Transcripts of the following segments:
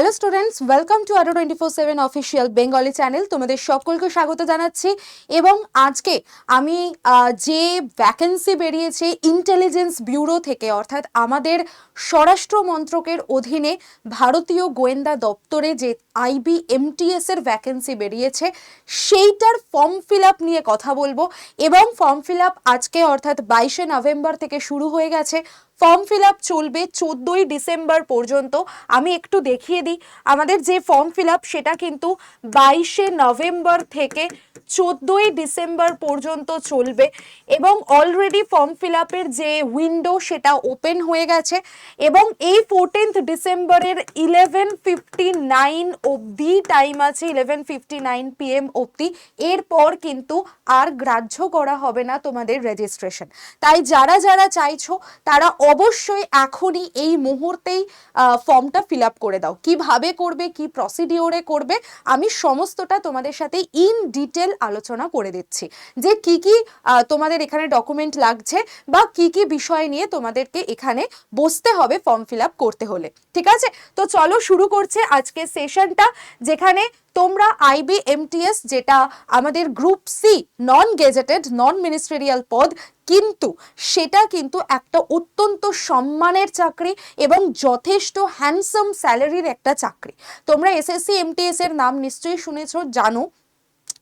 Hello students welcome to আরও twenty four seven official Bengali channel তোমাদের সকলকে স্বাগত জানাচ্ছি এবং আজকে আমি যে ভ্যাকেন্সি বেরিয়েছে ইন্টেলিজেন্স ব্যুরো থেকে, অর্থাৎ আমাদের স্বরাষ্ট্র মন্ত্রকের অধীনে ভারতীয় গোয়েন্দা দপ্তরে যে আইবি এমটিএস এর ভ্যাকেন্সি বেরিয়েছে, সেইটার ফর্ম ফিল আপ নিয়ে কথা বলব। এবং ফর্ম ফিল আপ আজকে, অর্থাৎ বাইশে নভেম্বর থেকে শুরু হয়ে গেছে। ফর্ম ফিল আপ চলবে চোদ্দোই ডিসেম্বর পর্যন্ত। আমি একটু দেখিয়ে দিই, আমাদের যে ফর্ম ফিল আপ সেটা কিন্তু বাইশে নভেম্বর থেকে চোদ্দোই ডিসেম্বর পর্যন্ত চলবে এবং অলরেডি ফর্ম ফিল আপের যে উইন্ডো সেটা ওপেন হয়ে গেছে এবং এই ফোরটিন্থ ডিসেম্বরের ইলেভেন ফিফটি নাইন অবধি টাইম আছে ইলেভেন ফিফটি নাইন পিএম অবধি। এরপর কিন্তু আর গ্রাহ্য করা হবে না তোমাদের রেজিস্ট্রেশন তাই যারা যারা চাইছো তারা অবশ্যই এখনই এই মুহূর্তেই ফর্মটা ফিল আপ করে দাও। কীভাবে করবে, কি প্রসিডিওরে করবে, আমি সমস্তটা তোমাদের সাথে ইন ডিটেল আলোচনা করে দিচ্ছি। যে কি কি তোমাদের এখানে ডকুমেন্ট লাগছে বা কি কি বিষয় নিয়ে তোমাদেরকে এখানে বসতে হবে ফর্ম ফিল করতে হলে। ঠিক আছে? তো চলো শুরু করছে আজকে সেশনটা যেখানে তোমরা আইবি এমটিএস যেটা আমাদের group C non gazetted non ministerial পদ, কিন্তু সেটা কিন্তু একটা অত্যন্ত সম্মানের চাকরি এবং যথেষ্ট হ্যান্ডসাম স্যালারির একটা চাকরি। তোমরা এসএসসি এমটিএস এর নাম নিশ্চয়ই শুনেছ, জানো।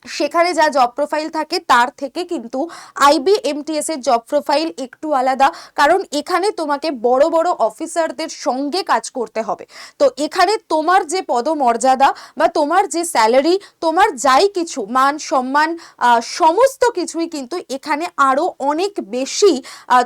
সেখানে যা জব প্রোফাইল থাকে, তার থেকে কিন্তু আইবি এমটিএস এর জব প্রোফাইল একটু আলাদা। কারণ এখানে তোমাকে বড় বড় অফিসারদের সঙ্গে কাজ করতে হবে। তো এখানে তোমার যে পদমর্যাদা বা তোমার যে স্যালারি তোমার যাই কিছু মান, সম্মান সমস্ত কিছুই কিন্তু এখানে আরও অনেক বেশি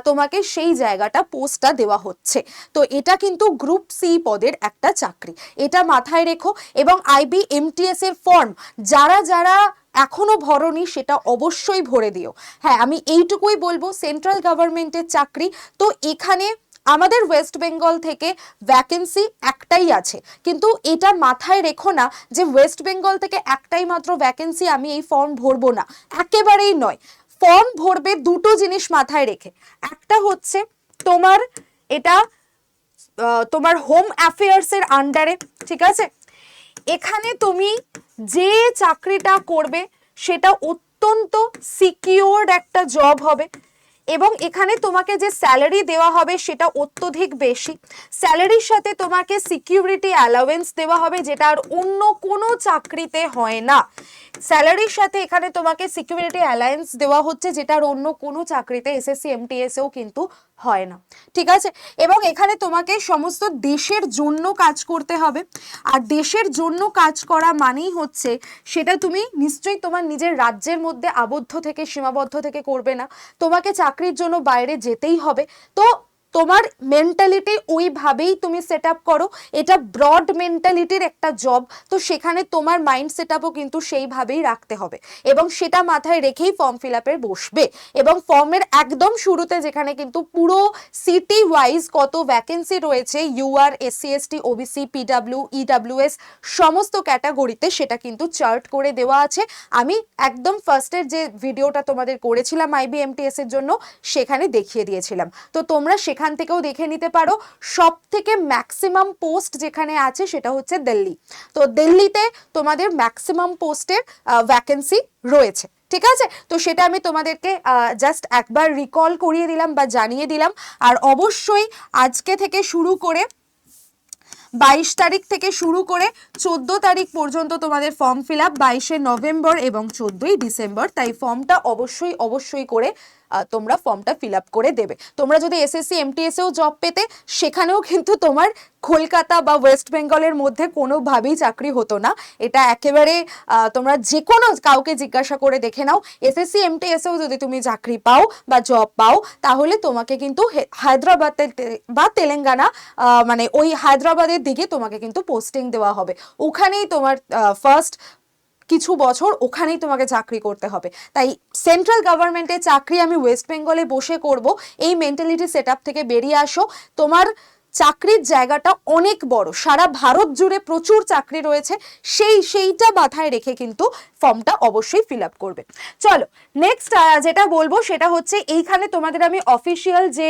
তোমাকে সেই জায়গাটা পোস্টটা দেওয়া হচ্ছে। তো এটা কিন্তু গ্রুপ সি পদের একটা চাকরি। এটা মাথায় রেখো এবং আইবি এমটিএস এর ফর্ম যারা যারা এখনও ভরনি, সেটা অবশ্যই ভরে দিও। হ্যাঁ আমি এইটুকুই বলব সেন্ট্রাল গভর্নমেন্টের চাকরি। তো এখানে আমাদের ওয়েস্ট বেঙ্গল থেকে ভ্যাকেন্সি একটাই আছে। কিন্তু এটা মাথায় রেখো না যে ওয়েস্ট বেঙ্গল থেকে একটাই মাত্র ভ্যাকেন্সি আমি এই ফর্ম ভরবো না। একেবারেই নয়। ফর্ম ভরবে দুটো জিনিস মাথায় রেখে। একটা হচ্ছে তোমার, এটা তোমার হোম অ্যাফেয়ার্সের আন্ডারে ঠিক আছে? এখানে তুমি যে চাকরিটা করবে, সেটা অত্যন্ত সিকিওর্ড একটা জব হবে এবং এখানে তোমাকে যে স্যালারি দেওয়া হবে, সেটা অত্যধিক বেশি। স্যালারির সাথে তোমাকে সিকিউরিটি অ্যালাওয়েন্স দেওয়া হবে, যেটা আর অন্য কোনো চাকরিতে হয় না। স্যালারির সাথে এখানে তোমাকে সিকিউরিটি অ্যালায়েন্স দেওয়া হচ্ছে, যেটা আর অন্য কোনো চাকরিতে এসএসসি এমটিএসেও কিন্তু হয় না। ঠিক আছে? এবং এখানে তোমাকে সমস্ত দেশের জন্য কাজ করতে হবে। আর দেশের জন্য কাজ করা মানেই হচ্ছে সেটা তুমি নিশ্চয়ই তোমার নিজের রাজ্যের মধ্যে আবদ্ধ থেকে, সীমাবদ্ধ থেকে করবে না। তোমাকে চাকরির জন্য বাইরে যেতেই হবে। তো তোমার মেন্টালিটি ওইভাবেই তুমি সেট আপ করো। এটা ব্রড মেন্টালিটির একটা জব তো সেখানে তোমার মাইন্ড সেট আপও কিন্তু সেইভাবেই রাখতে হবে। এবং সেটা মাথায় রেখেই ফর্ম ফিল আপের বসবে। এবং ফর্মের একদম শুরুতে যেখানে কিন্তু পুরো সিটি ওয়াইজ কত ভ্যাকেন্সি রয়েছে UR SC ST OBC PWD EWS সমস্ত ক্যাটাগরিতে সেটা কিন্তু চার্ট করে দেওয়া আছে। আমি একদম ফার্স্টের যে ভিডিওটা তোমাদের করেছিলাম আইবিএমটিএস এর জন্য, সেখানে দেখিয়ে দিয়েছিলাম। তো তোমরা সেখান থেকেও দেখে নিতে পারো। সব থেকে ম্যাক্সিমাম পোস্ট যেখানে আছে সেটা হচ্ছে দিল্লি। তো দিল্লিতে তোমাদের ম্যাক্সিমাম পোস্টের ভ্যাকেন্সি রয়েছে। ঠিক আছে? তো সেটা আমি তোমাদেরকে জাস্ট একবার রিকল করিয়ে দিলাম বা জানিয়ে দিলাম। আর অবশ্যই আজকে থেকে শুরু করে বাইশ তারিখ থেকে শুরু করে চোদ্দ তারিখ পর্যন্ত তোমাদের ফর্ম ফিল আপ বাইশে নভেম্বর এবং চোদ্দই ডিসেম্বর। তাই ফর্মটা অবশ্যই অবশ্যই করে তোমরা ফর্মটা ফিল আপ করে দেবে। তোমরা যদি এসএসসি এমটিএসেও জব পেতে, সেখানেও কিন্তু তোমার কলকাতা বা ওয়েস্ট বেঙ্গলের মধ্যে কোনোভাবেই চাকরি হতো না। এটা একেবারে তোমরা যে কোনো কাউকে জিজ্ঞাসা করে দেখে নাও। এসএসসি এমটিএসেও যদি তুমি চাকরি পাও বা জব পাও, তাহলে তোমাকে কিন্তু হে- হায়দ্রাবাদে তে- বা তেলেঙ্গানা মানে ওই হায়দ্রাবাদের দিকে তোমাকে কিন্তু পোস্টিং দেওয়া হবে। ওখানেই তোমার ফার্স্ট কিছু বছর ওখানেই তোমাকে চাকরি করতে হবে। তাই সেন্ট্রাল গভর্নমেন্টের চাকরি আমি ওয়েস্ট বেঙ্গলে বসে করব। এই মেন্টালিটি সেট থেকে বেরিয়ে আসো। তোমার চাকরির জায়গাটা অনেক বড়। সারা ভারত জুড়ে প্রচুর চাকরি রয়েছে। সেই, সেইটা মাথায় রেখে কিন্তু ফর্মটা অবশ্যই ফিল আপ করবে। চলো নেক্সট যেটা বলব সেটা হচ্ছে এইখানে তোমাদের আমি অফিসিয়াল যে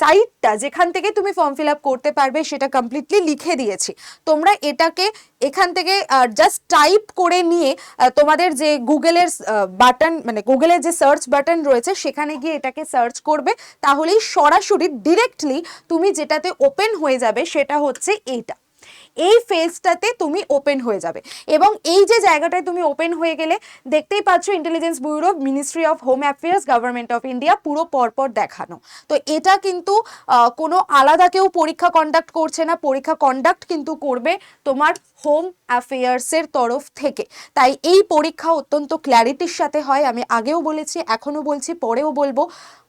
সাইটটা যেখান থেকে তুমি ফর্ম ফিল আপ করতে পারবে সেটা কমপ্লিটলি লিখে দিয়েছি। তোমরা এটাকে এখান থেকে জাস্ট টাইপ করে নিয়ে তোমাদের যে গুগলের বাটন মানে গুগলের যে সার্চ বাটন রয়েছে, সেখানে গিয়ে এটাকে সার্চ করবে। তাহলেই সরাসরি ডিরেক্টলি তুমি যেটাতে ওপেন হয়ে যাবে সেটা হচ্ছে এইটা এই ফেজটাতে তুমি ওপেন হয়ে যাবে। এবং এই যে জায়গাটায় তুমি ওপেন হয়ে গেলে, দেখতেই পাচ্ছ intelligence bureau ministry of home affairs government of India পুরো পরপর দেখানো। তো এটা কিন্তু কোনো আলাদা কেউ পরীক্ষা কন্ডাক্ট করছে না, পরীক্ষা কন্ডাক্ট কিন্তু করবে তোমার হোম অ্যাফেয়ার্সের তরফ থেকে। তাই এই পরীক্ষা অত্যন্ত ক্ল্যারিটির সাথে হয়, আমি আগেও বলেছি, এখনও বলছি, পরেও বলব।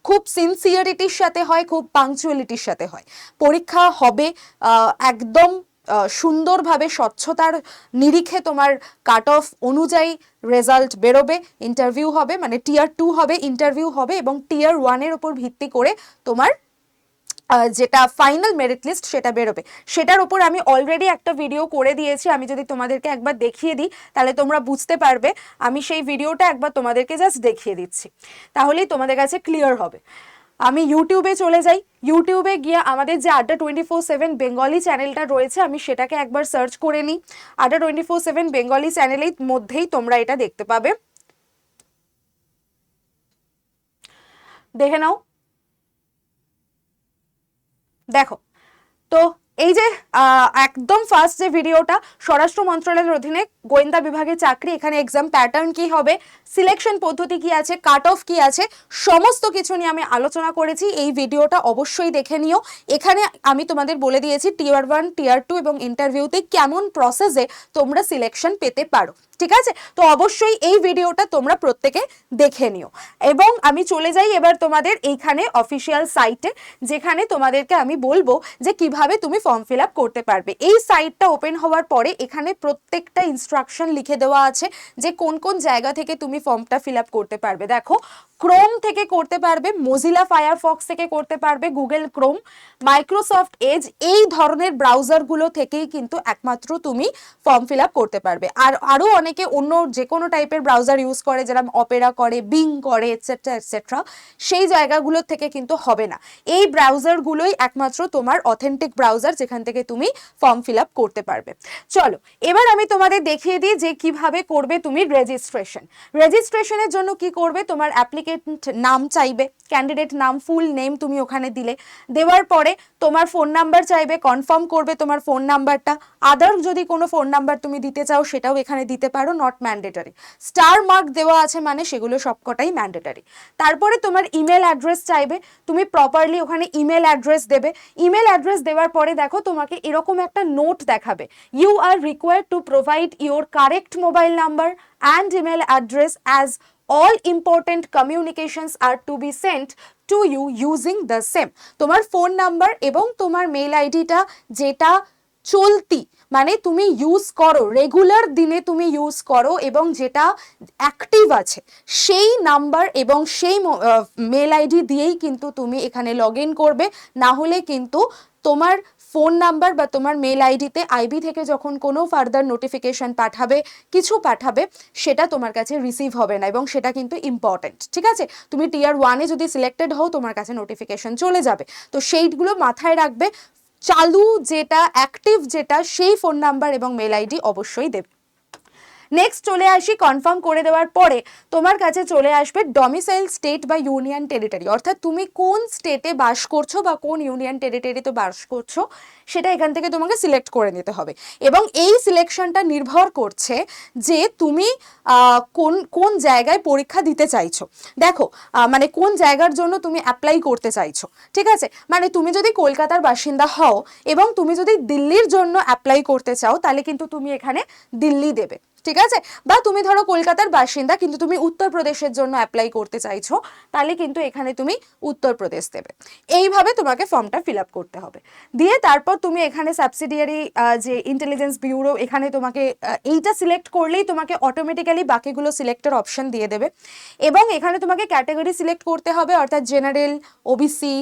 খুব সিনসিয়ারিটির সাথে হয়, খুব পাংচুয়ালিটির সাথে হয়। পরীক্ষা হবে একদম সুন্দরভাবে স্বচ্ছতার নিরিখে তোমার কাট অফ অনুযায়ী রেজাল্ট বেরোবে ইন্টারভিউ হবে মানে টিয়ার টু হবে ইন্টারভিউ হবে এবং টিয়ার ওয়ানের ওপর ভিত্তি করে তোমার যেটা ফাইনাল মেরিট লিস্ট সেটা বেরোবে। সেটার উপর আমি অলরেডি একটা ভিডিও করে দিয়েছি, আমি যদি তোমাদেরকে একবার দেখিয়ে দিই, তাহলে তোমরা বুঝতে পারবে। আমি সেই ভিডিওটা একবার তোমাদেরকে জাস্ট দেখিয়ে দিচ্ছি। তাহলেই তোমাদের কাছে ক্লিয়ার হবে। আমি ইউটিউবে চলে যাই। ইউটিউবে গিয়ে আমাদের যে আড্ডা টোয়েন্টি ফোর সেভেন বেঙ্গলি চ্যানেলটা রয়েছে, আমি সেটাকে একবার সার্চ করে নিই। আড্ডা টোয়েন্টি ফোর সেভেন বেঙ্গলি চ্যানেলের মধ্যেই তোমরা এটা দেখতে পাবে। দেখে নাও। দেখো, তো এই যে একদম ফার্স্ট যে ভিডিওটা স্বরাষ্ট্র মন্ত্রণালয়ের অধীনে গোয়েন্দা বিভাগে চাকরি, এখানে এক্সাম প্যাটার্ন কি হবে সিলেকশন পদ্ধতি কি আছে কাট অফ কি আছে, সমস্ত কিছু নিয়ে আমি আলোচনা করেছি। এই ভিডিওটা অবশ্যই দেখে নিও। এখানে আমি তোমাদের বলে দিয়েছি টিয়ার ওয়ান টিয়ার টু এবং ইন্টারভিউতে কেমন প্রসেসে তোমরা সিলেকশন পেতে পারো। ঠিক আছে? তো অবশ্যই এই ভিডিওটা তোমরা প্রত্যেকে দেখে নিও। এবং আমি চলে যাই এবার তোমাদের এইখানে অফিসিয়াল সাইটে যেখানে তোমাদেরকে আমি বলব যে কীভাবে তুমি ফর্ম ফিল আপ করতে পারবে। এই সাইটটা ওপেন হওয়ার পরে এখানে প্রত্যেকটা ইনস্ট্রাকশন লিখে দেওয়া আছে যে কোন কোন জায়গা থেকে তুমি ফর্মটা ফিল আপ করতে পারবে। দেখো ক্রোম থেকে করতে পারবে মোজিলা ফায়ারফক্স থেকে করতে পারবে গুগল ক্রোম মাইক্রোসফট এজ এই ধরনের ব্রাউজারগুলো থেকেই কিন্তু একমাত্র তুমি ফর্ম ফিল আপ করতে পারবে। আর আরও অনেকে অন্য যে কোনো টাইপের ব্রাউজার ইউজ করে যারা অপেরা করে বিং করে এটসেট্রা এটসেট্রা সেই জায়গাগুলোর থেকে কিন্তু হবে না। এই ব্রাউজারগুলোই একমাত্র তোমার অথেন্টিক ব্রাউজার যেখান থেকে তুমি ফর্ম ফিল করতে পারবে। চলো, এবার আমি তোমাদের দেখিয়ে দিই যে কীভাবে করবে তুমি রেজিস্ট্রেশন রেজিস্ট্রেশনের জন্য কি করবে? তোমার অ্যাপ্লিকেন্ট নাম চাইবে ক্যান্ডিডেট নাম ফুল নেম তুমি ওখানে দিলে। দেওয়ার পরে তোমার ফোন নাম্বার চাইবে কনফার্ম করবে তোমার ফোন নাম্বারটা আদার যদি কোনো ফোন নাম্বার তুমি দিতে চাও, সেটাও এখানে দিতে পারো নট ম্যান্ডেটারি স্টার মার্ক দেওয়া আছে মানে সেগুলো সবকটাই ম্যান্ডেটারি তারপরে তোমার ইমেল অ্যাড্রেস চাইবে, তুমি প্রপারলি ওখানে ইমেল অ্যাড্রেস দেবে। ইমেল অ্যাড্রেস দেওয়ার পরে দেখো তোমাকে এরকম একটা নোট দেখাবে। You are required to provide your correct mobile number and email address as all important communications are to be sent to you using the same. তোমার ফোন নাম্বার এবং তোমার মেল আইডিটা যেটা চলতি মানে তুমি ইউজ করো রেগুলার দিনে তুমি ইউজ করো এবং যেটা অ্যাক্টিভ আছে, সেই নাম্বার এবং সেই মেল আইডি দিয়েই কিন্তু তুমি এখানে লগ করবে। না হলে কিন্তু তোমার ফোন নাম্বার বা তোমার মেল আইডিতে আইবি থেকে যখন কোনো ফার্দার নোটিফিকেশান পাঠাবে, কিছু পাঠাবে, সেটা তোমার কাছে রিসিভ হবে না এবং সেটা কিন্তু ইম্পর্টেন্ট ঠিক আছে? তুমি টিয়ার ওয়ানে যদি সিলেক্টেড হও, তোমার কাছে নোটিফিকেশান চলে যাবে। তো সেইগুলো মাথায় রাখবে, চালু যেটা অ্যাক্টিভ যেটা, সেই ফোন নাম্বার এবং মেল আইডি অবশ্যই দেবে। নেক্সট চলে আসি কনফার্ম করে দেওয়ার পরে তোমার কাছে চলে আসবে ডমিসাইল স্টেট বা ইউনিয়ন টেরিটরি অর্থাৎ তুমি কোন স্টেটে বাস করছ বা কোন ইউনিয়ন টেরিটরিতে বাস করছ, সেটা এখান থেকে তোমাকে সিলেক্ট করে নিতে হবে। এবং এই সিলেকশনটা নির্ভর করছে যে তুমি কোন কোন জায়গায় পরীক্ষা দিতে চাইছো। দেখো মানে কোন জায়গার জন্য তুমি অ্যাপ্লাই করতে চাইছো, ঠিক আছে? মানে তুমি যদি কলকাতার বাসিন্দা হও এবং তুমি যদি দিল্লির জন্য অ্যাপ্লাই করতে চাও, তাহলে কিন্তু তুমি এখানে দিল্লি দেবে। ঠিক আছে? বা তুমি ধরো কলকাতার বাসিন্দা, কিন্তু তুমি উত্তরপ্রদেশের জন্য অ্যাপ্লাই করতে চাইছো, তাহলে কিন্তু এখানে তুমি উত্তরপ্রদেশ দেবে। এইভাবে তোমাকে ফর্মটা ফিল আপ করতে হবে। দিয়ে তারপর তুমি এখানে সাবসিডিয়ারি যে ইন্টেলিজেন্স ব্যুরো এখানে তোমাকে এইটা সিলেক্ট করলেই তোমাকে অটোমেটিক্যালি বাকিগুলো সিলেক্টের অপশন দিয়ে দেবে। এবং এখানে তোমাকে ক্যাটাগরি সিলেক্ট করতে হবে, অর্থাৎ জেনারেল ওবিসি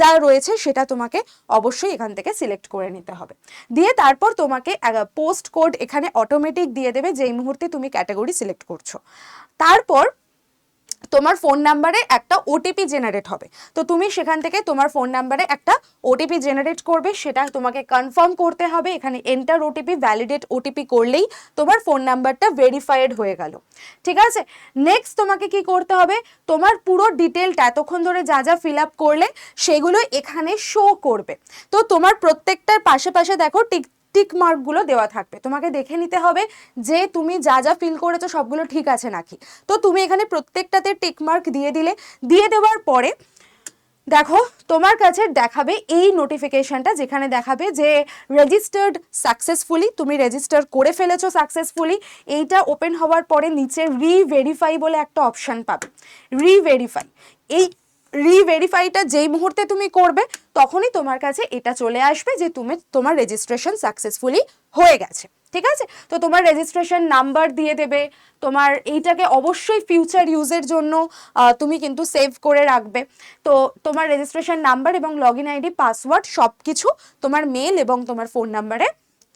যা রয়েছে সেটা তোমাকে অবশ্যই এখান থেকে সিলেক্ট করে নিতে হবে। দিয়ে তারপর তোমাকে পোস্ট কোড এখানে অটোমেটিক দিয়ে দেবে যেই মুহূর্তে তুমি ক্যাটাগরি সিলেক্ট করছ। তারপর তোমার ফোন নাম্বারে একটা ওটিপি জেনারেট হবে। তো তুমি সেখান থেকে তোমার ফোন নাম্বারে একটা ওটিপি জেনারেট করবে, সেটা তোমাকে কনফার্ম করতে হবে। এখানে এন্টার ওটিপি ভ্যালিডেট ওটিপি করলেই তোমার ফোন নাম্বারটা ভেরিফাইড হয়ে গেল। ঠিক আছে? নেক্সট তোমাকে কি করতে হবে? তোমার পুরো ডিটেলটা এতক্ষণ ধরে যা যা ফিল আপ করলে, সেগুলো এখানে শো করবে। তো তোমার প্রত্যেকটার পাশে পাশে দেখো টিক টিক মার্কগুলো দেওয়া থাকবে। তোমাকে দেখে নিতে হবে যে তুমি যা যা ফিল করেছ সবগুলো ঠিক আছে নাকি। তো তুমি এখানে প্রত্যেকটাতে টিক মার্ক দিয়ে দিলে। দিয়ে দেওয়ার পরে দেখো, তোমার কাছে দেখাবে এই নোটিফিকেশনটা যেখানে দেখাবে যে রেজিস্টার্ড সাকসেসফুলি তুমি রেজিস্টার করে ফেলেছো সাকসেসফুলি এইটা ওপেন হওয়ার পরে নিচে রিভেরিফাই বলে একটা অপশান পাবে। রিভেরিফাই এই রিভেরিফাইটা যেই মুহূর্তে তুমি করবে, তখনই তোমার কাছে এটা চলে আসবে যে তুমি, তোমার রেজিস্ট্রেশন সাকসেসফুলি হয়ে গেছে। ঠিক আছে? তো তোমার রেজিস্ট্রেশন নাম্বার দিয়ে দেবে, তোমার এইটাকে অবশ্যই ফিউচার ইউজের জন্য তুমি কিন্তু সেভ করে রাখবে। তো তোমার রেজিস্ট্রেশন নাম্বার এবং লগ ইন আইডি পাসওয়ার্ড সব কিছু তোমার মেল এবং তোমার ফোন নাম্বারে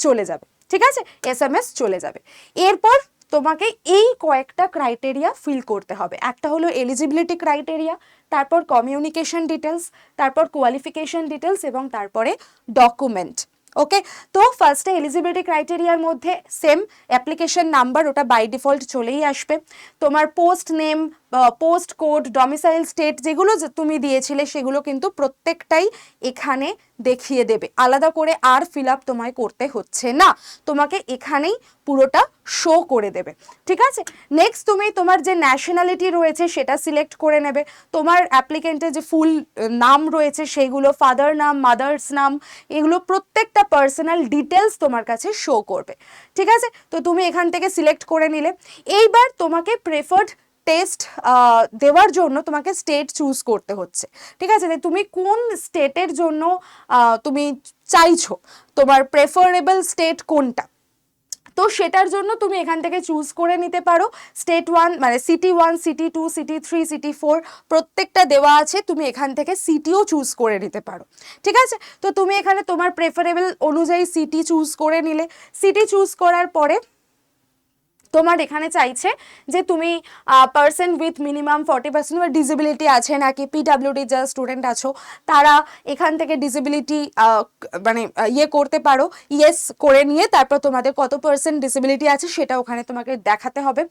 চলে যাবে। ঠিক আছে? এস এম এস চলে যাবে। এরপর তোমাকে এই কয়েকটা ক্রাইটেরিয়া ফিল করতে হবে। একটা হলো এলিজিবিলিটি ক্রাইটেরিয়া তারপর কমিউনিকেশন ডিটেলস তারপর কোয়ালিফিকেশন ডিটেলস এবং তারপরে ডকুমেন্ট ওকে তো ফার্স্টে এলিজিবিলিটি ক্রাইটেরিয়ার মধ্যে সেম অ্যাপ্লিকেশন নাম্বার ওটা বাই ডিফল্ট চলেই আসবে। তোমার post name post code domicile state যেগুলো তুমি দিয়েছিলে সেগুলো কিন্তু প্রত্যেকটাই এখানে দেখিয়ে দেবে। আলাদা করে আর ফিল আপ তোমায় করতে হচ্ছে না। তোমাকে এখানেই পুরোটা শো করে দেবে। ঠিক আছে? নেক্সট তুমি তোমার যে ন্যাশনালিটি রয়েছে সেটা সিলেক্ট করে নেবে। তোমার অ্যাপ্লিকেন্টের যে ফুল নাম রয়েছে সেইগুলো ফাদার নাম মাদার্স নাম, এগুলো প্রত্যেকটা পার্সোনাল ডিটেলস তোমার কাছে শো করবে। ঠিক আছে? তো তুমি এখান থেকে সিলেক্ট করে নিলে। এইবার তোমাকে প্রেফার্ড টেস্ট দেওয়ার জন্য তোমাকে স্টেট চুজ করতে হচ্ছে। ঠিক আছে? তুমি কোন স্টেটের জন্য তুমি চাইছো? তোমার প্রেফারেবল স্টেট কোনটা? তো সেটার জন্য তুমি এখান থেকে চুজ করে নিতে পারো। স্টেট ওয়ান মানে city one city two city three city four প্রত্যেকটা দেওয়া আছে, তুমি এখান থেকে সিটিও চুজ করে নিতে পারো। ঠিক আছে? তো তুমি এখানে তোমার প্রেফারেবল অনুযায়ী সিটি চুজ করে নিলে। সিটি চুজ করার পরে তোমার এখানে চাইছে যে তুমি person with minimum forty percent বা ডিসেবিলিটি আছে নাকি পিডাব্লিউডি যারা স্টুডেন্ট আছো, তারা এখান থেকে ডিসেবিলিটি মানে ইয়ে করতে পারো ইয়েস করে নিয়ে তারপর তোমাদের কত পার্সেন্ট ডিসেবিলিটি আছে সেটা ওখানে তোমাকে দেখাতে হবে।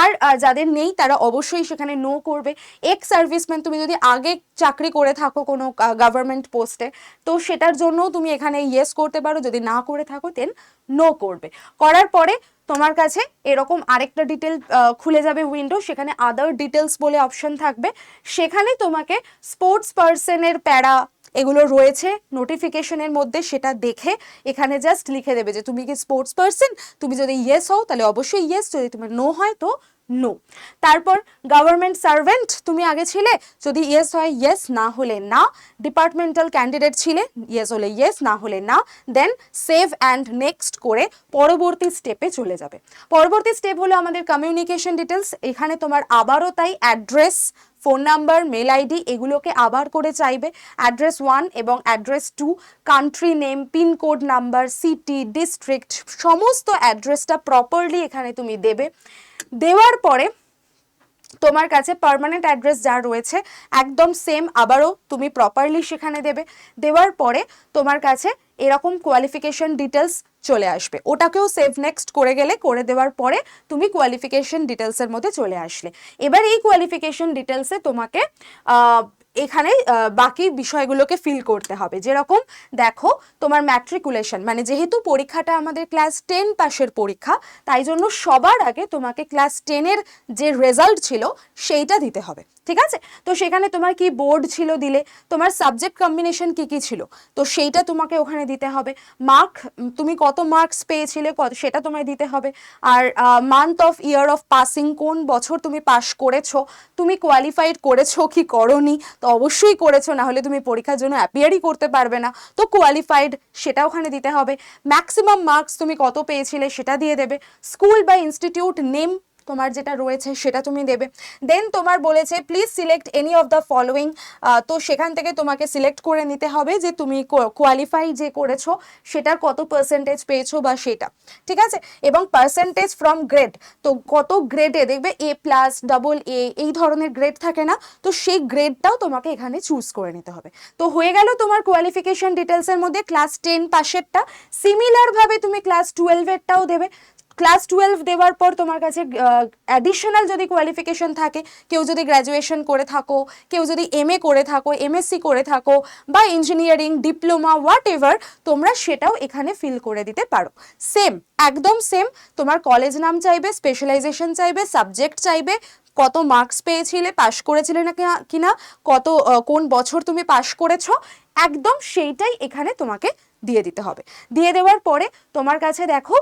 আর যাদের নেই তারা অবশ্যই সেখানে নো করবে। এক্স সার্ভিসম্যান তুমি যদি আগে চাকরি করে থাকো কোনো গভর্নমেন্ট পোস্টে তো সেটার জন্যও তুমি এখানে ইয়েস করতে পারো। যদি না করে থাকো দেন নো করবে। করার পরে তোমার কাছে এরকম আরেকটা ডিটেল খুলে যাবে উইন্ডো সেখানে আদার ডিটেলস বলে অপশন থাকবে। সেখানে তোমাকে স্পোর্টস পার্সনের প্যারা এগুলো রয়েছে নোটিফিকেশনের মধ্যে সেটা দেখে এখানে জাস্ট লিখে দেবে যে, তুমি কি স্পোর্টস পার্সন তুমি যদি ইয়েস হও, তাহলে অবশ্যই ইয়েস যদি তোমার নো হয়, তো নো তারপর গভর্নমেন্ট সার্ভেন্ট তুমি আগে ছিলে, যদি ইয়েস হয় ইয়েস না হলে না। ডিপার্টমেন্টাল ক্যান্ডিডেট ছিলে ইয়েস হলে ইয়েস না হলে না। দেন সেভ অ্যান্ড নেক্সট করে পরবর্তী স্টেপে চলে যাবে। পরবর্তী স্টেপ হলো আমাদের কমিউনিকেশন ডিটেলস এখানে তোমার আবারও তাই address phone number mail ID এগুলোকে আবার করে চাইবে। অ্যাড্রেস ওয়ান এবং address two country name pincode number city district সমস্ত অ্যাড্রেসটা প্রপারলি এখানে তুমি দেবে। দেওয়ার পরে তোমার কাছে পারমানেন্ট অ্যাড্রেস যা রয়েছে, একদম সেম আবারও তুমি প্রপারলি সেখানে দেবে। দেওয়ার পরে তোমার কাছে এরকম কোয়ালিফিকেশন ডিটেলস চলে আসবে। ওটাকেও সেভ নেক্সট করে গেলে, করে দেওয়ার পরে তুমি কোয়ালিফিকেশন ডিটেলসের মধ্যে চলে আসলে। এবার এই কোয়ালিফিকেশন ডিটেলসে তোমাকে এখানে বাকি বিষয়গুলোকে ফিল করতে হবে। যেরকম, দেখো, তোমার ম্যাট্রিকুলেশন মানে যেহেতু পরীক্ষাটা আমাদের ক্লাস টেন পাশের পরীক্ষা, তাই জন্য সবার আগে তোমাকে ক্লাস টেনের যে রেজাল্ট ছিল, সেইটা দিতে হবে। ঠিক আছে? তো সেখানে তোমার কি বোর্ড ছিল দিলে? তোমার সাবজেক্ট কম্বিনেশন কি কি ছিল? তো সেইটা তোমাকে ওখানে দিতে হবে। মার্ক তুমি কত মার্কস পেয়েছিলে, কত সেটা তোমায় দিতে হবে। আর month of year of passing কোন বছর তুমি পাস করেছ? তুমি কোয়ালিফাইড করেছ কি করনি? তো অবশ্যই করেছ না হলে তুমি পরীক্ষার জন্য অ্যাপিয়ারই করতে পারবে না। তো কোয়ালিফাইড সেটা ওখানে দিতে হবে। ম্যাক্সিমাম মার্কস তুমি কত পেয়েছিলে, সেটা দিয়ে দেবে। স্কুল বা ইনস্টিটিউট নেম তোমার যেটা রয়েছে সেটা তুমি দেবে। দেন তোমার বলেছে please select any of the following তো সেখান থেকে তোমাকে সিলেক্ট করে নিতে হবে যে তুমি কোয়ালিফাই যে করেছ সেটার কত পার্সেন্টেজ পেয়েছ বা সেটা। ঠিক আছে? এবং পার্সেন্টেজ ফ্রম গ্রেড তো কত গ্রেডে দেখবে এ প্লাস ডাবল এ এই ধরনের গ্রেড থাকে না, তো সেই গ্রেডটাও তোমাকে এখানে চুজ করে নিতে হবে। তো হয়ে গেল তোমার কোয়ালিফিকেশন ডিটেলসের মধ্যে ক্লাস টেন পাশেরটা। সিমিলারভাবে তুমি ক্লাস টুয়েলভেরটাও দেবে। ক্লাস টুয়েলভ দেওয়ার পর তোমার কাছে অ্যাডিশনাল যদি কোয়ালিফিকেশন থাকে, কেউ যদি গ্র্যাজুয়েশন করে থাকো, কেউ যদি এম করে থাকো এমএসসি করে থাকো, বা ইঞ্জিনিয়ারিং ডিপ্লোমা হোয়াট এভার তোমরা সেটাও এখানে ফিল করে দিতে পারো। সেম একদম সেম তোমার কলেজ নাম চাইবে স্পেশালাইজেশন চাইবে সাবজেক্ট চাইবে, কত মার্কস পেয়েছিলে পাশ করেছিলে না কিনা কত কোন বছর তুমি পাশ করেছ, একদম সেইটাই এখানে তোমাকে দিয়ে দিতে হবে। দিয়ে দেওয়ার পরে তোমার কাছে দেখো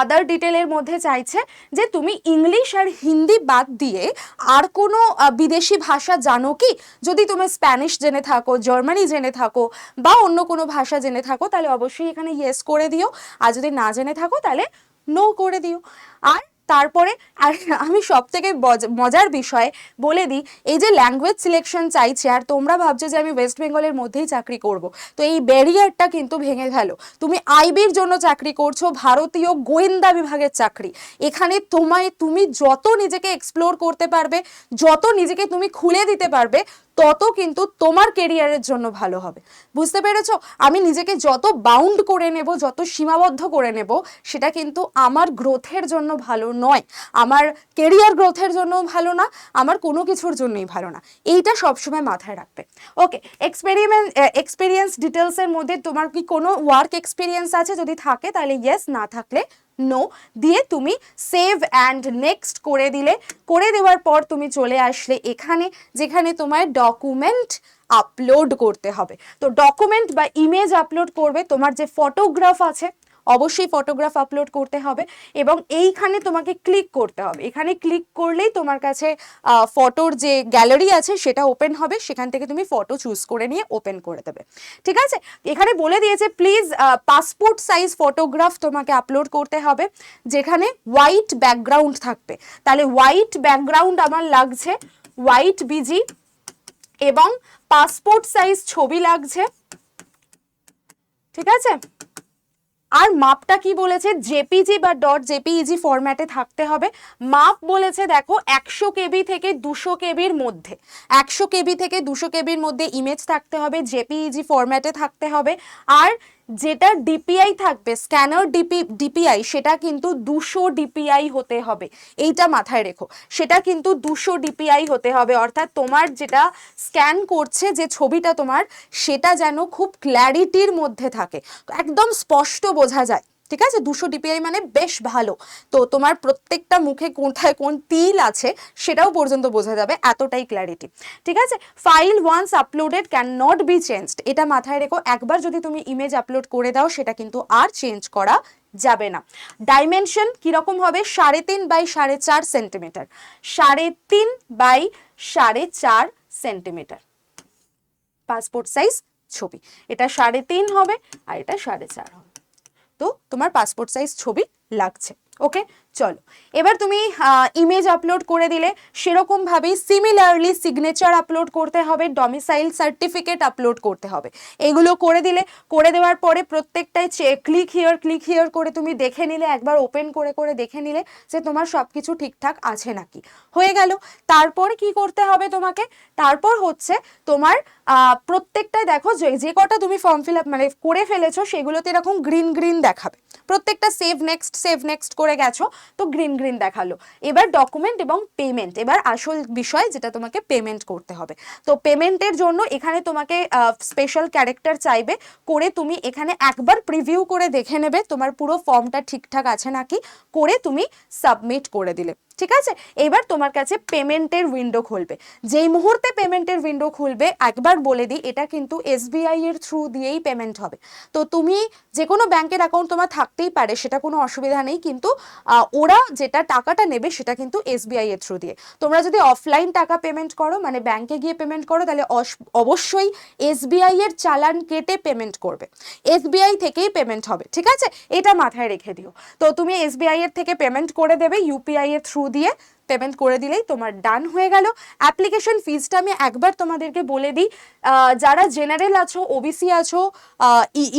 আদার ডিটেলের মধ্যে চাইছে যে তুমি ইংলিশ আর হিন্দি বাদ দিয়ে আর কোনো বিদেশি ভাষা জানো কি? যদি তুমি স্প্যানিশ জেনে থাকো জার্মানি জেনে থাকো বা অন্য কোনো ভাষা জেনে থাকো, তাহলে অবশ্যই এখানে ইয়েস করে দিও। আর যদি না জেনে থাকো, তাহলে নো করে দিও। আর তারপরে আর আমি সব থেকে মজার বিষয় বলে দিই, এই যে ল্যাঙ্গুয়েজ সিলেকশন চাইছে, আর তোমরা ভাবছ যে আমি ওয়েস্ট বেঙ্গলের মধ্যেই চাকরি করব, তো এই ব্যারিয়ারটা কিন্তু ভেঙে গেল। তুমি আইবির জন্য চাকরি করছ, ভারতীয় গোয়েন্দা বিভাগের চাকরি। এখানে তোমায়, তুমি যত নিজেকে এক্সপ্লোর করতে পারবে, যত নিজেকে তুমি খুলে দিতে পারবে তত কিন্তু তোমার কেরিয়ারের জন্য ভালো হবে। বুঝতে পেরেছ? আমি নিজেকে যত বাউন্ড করে নেব, যত সীমাবদ্ধ করে নেব, সেটা কিন্তু আমার গ্রোথের জন্য ভালো নয়। আমার কেরিয়ার গ্রোথের জন্য ভালো না, আমার কোনো কিছুর জন্যই ভালো না। এইটা সবসময় মাথায় রাখবে। ওকে এক্সপেরিমেন্ট এক্সপিরিয়েন্স ডিটেলসের মধ্যে তোমার কি কোনো ওয়ার্ক এক্সপিরিয়েন্স আছে? যদি থাকে, তাহলে ইয়েস না থাকলে নো দিয়ে তুমি সেভ অ্যান্ড নেক্সট করে দিলে। করে দেওয়ার পর তুমি চলে আসলে এখানে, যেখানে তোমার ডকুমেন্ট আপলোড করতে হবে। তো ডকুমেন্ট বা ইমেজ আপলোড করবে, তোমার যে ফটোগ্রাফ আছে অবশ্যই ফটোগ্রাফ আপলোড করতে হবে এবং এইখানে তোমাকে ক্লিক করতে হবে। এখানে ক্লিক করলেই তোমার কাছে ফটোর যে গ্যালারি আছে সেটা ওপেন হবে। সেখান থেকে তুমি ফটো চুজ করে নিয়ে ওপেন করে দেবে। ঠিক আছে? এখানে বলে দিয়েছে প্লিজ পাসপোর্ট সাইজ ফটোগ্রাফ তোমাকে আপলোড করতে হবে, যেখানে হোয়াইট ব্যাকগ্রাউন্ড থাকবে। তাহলে হোয়াইট ব্যাকগ্রাউন্ড আমার লাগছে হোয়াইট বিজি এবং পাসপোর্ট সাইজ ছবি লাগছে। ঠিক আছে? আর মাপটা কি বলেছে? জেপিজি বা ডট জেপিইজি ফরম্যাটে থাকতে হবে। মাপ বলেছে, দেখো, একশো কেবি থেকে দুশো কেবির মধ্যে। একশো কেবি থেকে দুশো কেবির মধ্যে ইমেজ থাকতে হবে, জেপিইজি ফরম্যাটে থাকতে হবে। আর যেটা ডিপিআই থাকবে স্ক্যানার ডিপি ডিপিআই সেটা কিন্তু দুশো ডিপিআই হতে হবে। এইটা মাথায় রেখো। সেটা কিন্তু দুশো ডিপিআই হতে হবে। অর্থাৎ তোমার যেটা স্ক্যান করছে, যে ছবিটা তোমার, সেটা যেন খুব ক্ল্যারিটির মধ্যে থাকে। একদম স্পষ্ট বোঝা যায়। ঠিক আছে? দুশো ডিপিআই মানে বেশ ভালো। তো তোমার প্রত্যেকটা মুখে কোথায় কোন তিল আছে সেটাও পর্যন্ত বোঝা যাবে এতটাই ক্ল্যারিটি ঠিক আছে? File once uploaded can not be changed এটা মাথায় রেখো, একবার যদি তুমি ইমেজ আপলোড করে দাও, সেটা কিন্তু আর চেঞ্জ করা যাবে না। ডাইমেনশন কীরকম হবে? সাড়ে তিন বাই সাড়ে চার সেন্টিমিটার সাড়ে তিন বাই সাড়ে চার সেন্টিমিটার পাসপোর্ট সাইজ ছবি। এটা সাড়ে তিন হবে আর এটা সাড়ে চার হবে। তো তোমার পাসপোর্ট সাইজ ছবি লাগছে। ওকে চলো। এবার তুমি ইমেজ আপলোড করে দিলে। সেরকমভাবেই সিমিলারলি সিগনেচার আপলোড করতে হবে ডমিসাইল সার্টিফিকেট আপলোড করতে হবে। এগুলো করে দিলে করে দেওয়ার পরে প্রত্যেকটাই ক্লিক হিয়ার ক্লিক হিয়ার করে তুমি দেখে নিলে একবার ওপেন করে করে দেখে নিলে যে তোমার সব কিছু ঠিকঠাক আছে নাকি। হয়ে গেল। তারপর কি করতে হবে তোমাকে? তারপর হচ্ছে তোমার আহ, প্রত্যেকটায় দেখো যে কটা তুমি ফর্ম ফিল আপ মানে করে ফেলেছো সেগুলোতে এরকম গ্রিন গ্রিন দেখাবে। প্রত্যেকটা সেভ নেক্সট সেভ নেক্সট করে গেছো, তো গ্রিন গ্রিন দেখাল। এবার ডকুমেন্ট এবং পেমেন্ট এবার আসল বিষয় যেটা তোমাকে পেমেন্ট করতে হবে। তো পেমেন্টের জন্য এখানে তোমাকে স্পেশাল ক্যারেক্টার চাইবে, করে তুমি এখানে একবার প্রিভিউ করে দেখে নেবে, তোমার পুরো ফর্মটা ঠিকঠাক আছে নাকি, করে তুমি সাবমিট করে দিলে। ঠিক আছে? এবার তোমার কাছে পেমেন্টের উইন্ডো খুলবে। যেই মুহূর্তে পেমেন্টের উইন্ডো খুলবে, একবার বলে দিই, এটা কিন্তু এসবিআই এর থ্রু দিয়েই পেমেন্ট হবে। তো তুমি যে কোনো ব্যাংকের অ্যাকাউন্ট তোমার থাকতেই পারে, সেটা কোনো অসুবিধা নেই, কিন্তু ওরা যেটা টাকাটা নেবে, সেটা কিন্তু এসবিআই এর থ্রু দিয়ে। তোমরা যদি অফলাইন টাকা পেমেন্ট করো মানে ব্যাংকে গিয়ে পেমেন্ট করো, তাহলে অবশ্যই এসবিআই এর চালান কেটে পেমেন্ট করবে। এসবিআই থেকেই পেমেন্ট হবে, ঠিক আছে? এটা মাথায় রেখে দিও। তো তুমি এসবিআই এর থেকে পেমেন্ট করে দেবে ইউপিআই এর থ্রু দিয়ে পেমেন্ট করে দিলেই তোমার ডান হয়ে গেল। অ্যাপ্লিকেশন ফিজটা আমি একবার তোমাদেরকে বলে দিই। যারা জেনারেল আছো ওবিসি আছো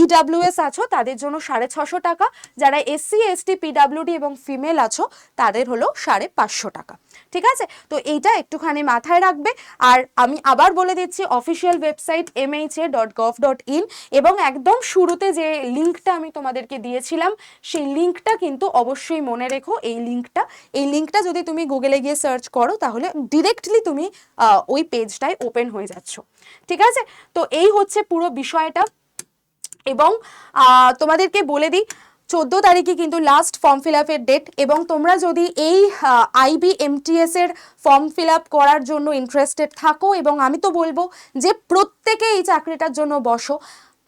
ইডাব্লিউএস আছো, তাদের জন্য সাড়ে ছশো টাকা। যারা এসসি এসটি পিডাব্লিউডি এবং ফিমেল আছো, তাদের হলো সাড়ে পাঁচশো টাকা। ঠিক আছে? তো এইটা একটুখানি মাথায় রাখবে। আর আমি আবার বলে দিচ্ছি official website MHA dot gov dot in এবং একদম শুরুতে যে লিঙ্কটা আমি তোমাদেরকে দিয়েছিলাম, সেই লিঙ্কটা কিন্তু অবশ্যই মনে রেখো। এই লিঙ্কটা এই লিঙ্কটা যদি তুমি গুগলে গিয়ে সার্চ করো, তাহলে ডিরেক্টলি তুমি ওই পেজটায় ওপেন হয়ে যাচ্ছ। ঠিক আছে? তো এই হচ্ছে পুরো বিষয়টা। এবং তোমাদেরকে বলে দিই, চোদ্দ তারিখে কিন্তু লাস্ট ফর্ম ফিল আপের ডেট এবং তোমরা যদি এই আইবি এমটিএস এর ফর্ম ফিল আপ করার জন্য ইন্টারেস্টেড থাকো এবং আমি তো বলব যে প্রত্যেকে এই চাকরিটার জন্য বসো।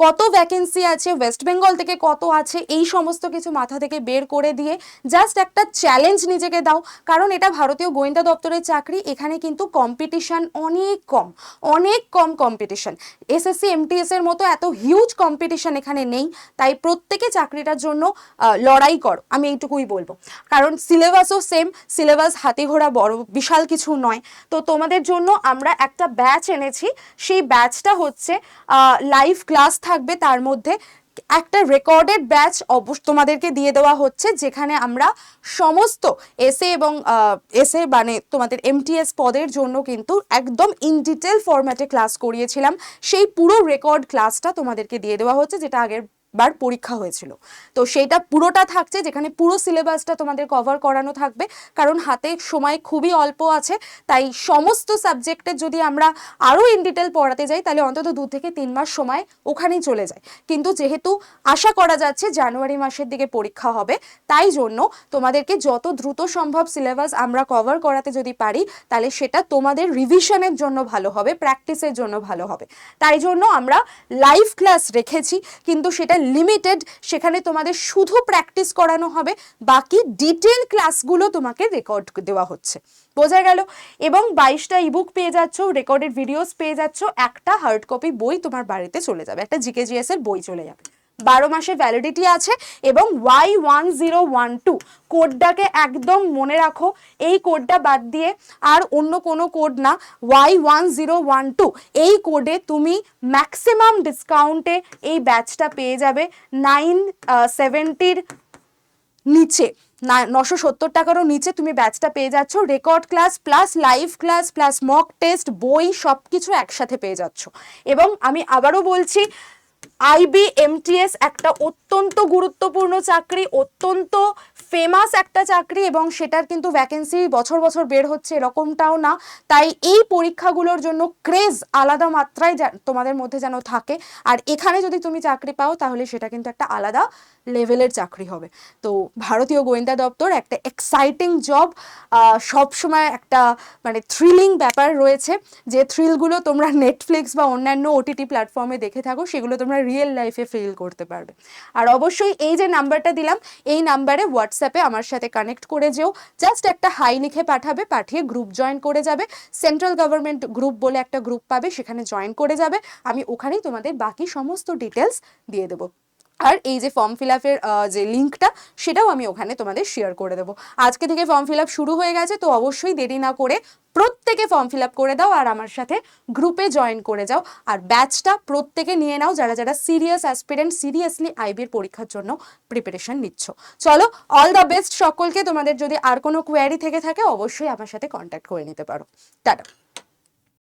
কত ভ্যাকেন্সি আছে ওয়েস্ট বেঙ্গল থেকে কত আছে, এই সমস্ত কিছু মাথা থেকে বের করে দিয়ে জাস্ট একটা চ্যালেঞ্জ নিজেকে দাও। কারণ এটা ভারতীয় গোয়েন্দা দপ্তরের চাকরি, এখানে কিন্তু কম্পিটিশান অনেক কম অনেক কম কম্পিটিশন এসএসসি এমটিএস এর মতো এত হিউজ কম্পিটিশান এখানে নেই, তাই প্রত্যেকে চাকরিটার জন্য লড়াই করো, আমি এইটুকুই বলব। কারণ সিলেবাসও সেম সিলেবাস হাতি ঘোড়া বড়, বিশাল কিছু নয়। তো তোমাদের জন্য আমরা একটা ব্যাচ এনেছি, সেই ব্যাচটা হচ্ছে লাইভ ক্লাস থাকবে, তার মধ্যে একটা রেকর্ডেড ব্যাচ অবশ্য তোমাদেরকে দিয়ে দেওয়া হচ্ছে, যেখানে আমরা সমস্ত এসে এবং এসে মানে তোমাদের এমটিএস পদের জন্য কিন্তু একদম ইন ডিটেল ফরম্যাটে ক্লাস করিয়েছিলাম। সেই পুরো রেকর্ড ক্লাসটা তোমাদেরকে দিয়ে দেওয়া হচ্ছে, যেটা আগের বার পরীক্ষা হয়েছিল। তো সেইটা পুরোটা থাকছে, যেখানে পুরো সিলেবাসটা তোমাদের কভার করানো থাকবে। কারণ হাতে সময় খুবই অল্প আছে, তাই সমস্ত সাবজেক্টের যদি আমরা আরও ইন ডিটেল পড়াতে যাই, তাহলে অন্তত দু থেকে তিন মাস সময় ওখানেই চলে যায়। কিন্তু যেহেতু আশা করা যাচ্ছে জানুয়ারি মাসের দিকে পরীক্ষা হবে, তাই জন্য তোমাদেরকে যত দ্রুত সম্ভব সিলেবাস আমরা কভার করাতে যদি পারি, তাহলে সেটা তোমাদের রিভিশনের জন্য ভালো হবে প্র্যাকটিসের জন্য ভালো হবে। তাই জন্য আমরা লাইভ ক্লাস রেখেছি, কিন্তু সেটা লিমিটেড সেখানে তোমাদের শুধু প্র্যাকটিস করানো হবে, বাকি ডিটেল ক্লাসগুলো তোমাকে রেকর্ড দেওয়া হচ্ছে। বোঝা গেল? এবং বাইশটা ইবুক পেয়ে যাচ্ছ রেকর্ডেড ভিডিওস পেয়ে যাচ্ছ, একটা হার্ড কপি বই তোমার বাড়িতে চলে যাবে, একটা জিকেজিএস এর বই চলে যাবে। বারো মাসের ভ্যালিডিটি আছে এবং Y one zero one two কোডটাকে একদম মনে রাখো, এই কোডটা বাদ দিয়ে আর অন্য কোনো কোড না Y one zero one two এই কোডে তুমি ম্যাক্সিমাম ডিসকাউন্টে এই ব্যাচটা পেয়ে যাবে নাইন সেভেন্টির নিচে, না, নশো সত্তর টাকারও নিচে তুমি ব্যাচটা পেয়ে যাচ্ছ। Record class plus live class plus mock test বই সব কিছু একসাথে পেয়ে যাচ্ছ। এবং আমি আবারও বলছি আইবি এমটিএস একটা অত্যন্ত গুরুত্বপূর্ণ চাকরি, অত্যন্ত ফেমাস একটা চাকরি এবং সেটার কিন্তু ভ্যাকেন্সি বছর বছর বের হচ্ছে এরকমটাও না। তাই এই পরীক্ষাগুলোর জন্য ক্রেজ আলাদা মাত্রায় তোমাদের মধ্যে যেন থাকে। আর এখানে যদি তুমি চাকরি পাও তাহলে সেটা কিন্তু একটা আলাদা লেভেলের চাকরি হবে। তো ভারতীয় গোয়েন্দা দপ্তর একটা এক্সাইটিং জব সব সময় একটা মানে থ্রিলিং ব্যাপার রয়েছে। যে থ্রিলগুলো তোমরা নেটফ্লিক্স বা অন্যান্য ওটিটি প্ল্যাটফর্মে দেখে থাকো, সেগুলো তোমরা রিয়েল লাইফে ফিল করতে পারবে। আর অবশ্যই এই যে নাম্বারটা দিলাম, এই নাম্বারে হোয়াটসঅ্যাপে আমার সাথে কানেক্ট করে যেও। জাস্ট একটা হাই লিখে পাঠাবে, পাঠিয়ে গ্রুপ জয়েন করে যাবে। সেন্ট্রাল গভর্নমেন্ট গ্রুপ বলে একটা গ্রুপ পাবে, সেখানে জয়েন করে যাবে। আমি ওখানেই তোমাদের বাকি সমস্ত ডিটেলস দিয়ে দেবো। আর এই যে ফর্ম ফিল আপের যে লিঙ্কটা সেটাও আমি ওখানে তোমাদের শেয়ার করে দেবো। আজকে থেকে ফর্ম ফিল আপ শুরু হয়ে গেছে, তো অবশ্যই দেরি না করে প্রত্যেকে ফর্ম ফিল আপ করে দাও আর আমার সাথে গ্রুপে জয়েন করে যাও। আর ব্যাচটা প্রত্যেকে নিয়ে নাও, যারা যারা সিরিয়াস অ্যাসপিরেন্ট সিরিয়াসলি আইবির পরীক্ষার জন্য প্রিপারেশন নিচ্ছ। চলো অল দ্য বেস্ট সকলকে। তোমাদের যদি আর কোনো কোয়ারি থেকে থাকে, অবশ্যই আমার সাথে কন্ট্যাক্ট করে নিতে পারো। টাটা।